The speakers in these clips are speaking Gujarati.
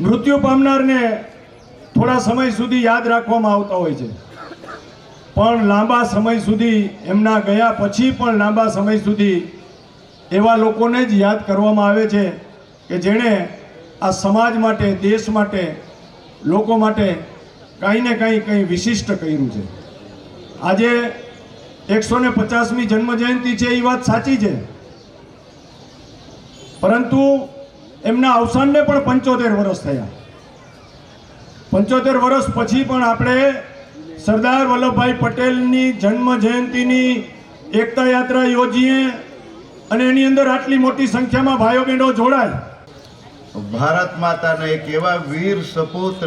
મૃત્યુ પામનારને થોડા સમય સુધી યાદ રાખવામાં આવતા હોય છે. પણ લાંબા સમય સુધી એમના ગયા પછી પણ લાંબા સમય સુધી એવા લોકોને જ યાદ કરવામાં આવે છે કે જેણે આ સમાજ માટે, દેશ માટે, લોકો માટે કંઈ ને કાંઈ કંઈ વિશિષ્ટ કર્યું છે. આજે એકસો ને પચાસમી જન્મજયંતિ છે એ વાત સાચી છે. પરંતુ એમના અવસાનને પણ પંચોતેર વર્ષ થયા. પંચોતેર વર્ષ પછી પણ આપણે સરદાર વલ્લભભાઈ પટેલની જન્મ જયંતિની એકતા યાત્રા યોજીએ અને એની અંદર આટલી મોટી સંખ્યામાં ભાઈઓ બહેનો જોડાય. ભારત માતાના એક એવા વીર સપૂત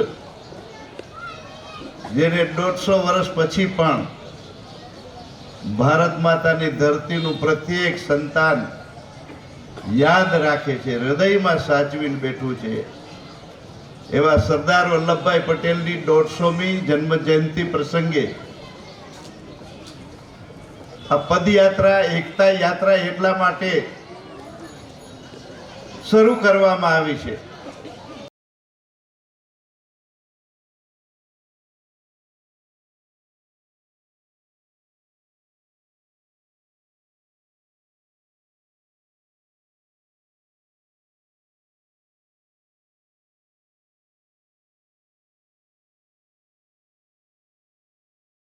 જેને દોઢસો વર્ષ પછી પણ ભારત માતાની ધરતીનું પ્રત્યેક સંતાન યાદ રાખે છે, હૃદયમાં સાચવીને બેઠું છે. એવા સરદાર વલ્લભભાઈ પટેલની દોઢસોમી જન્મ જયંતિ પ્રસંગે આ પદયાત્રા, એકતા યાત્રા એટલા માટે શરૂ કરવામાં આવી છે.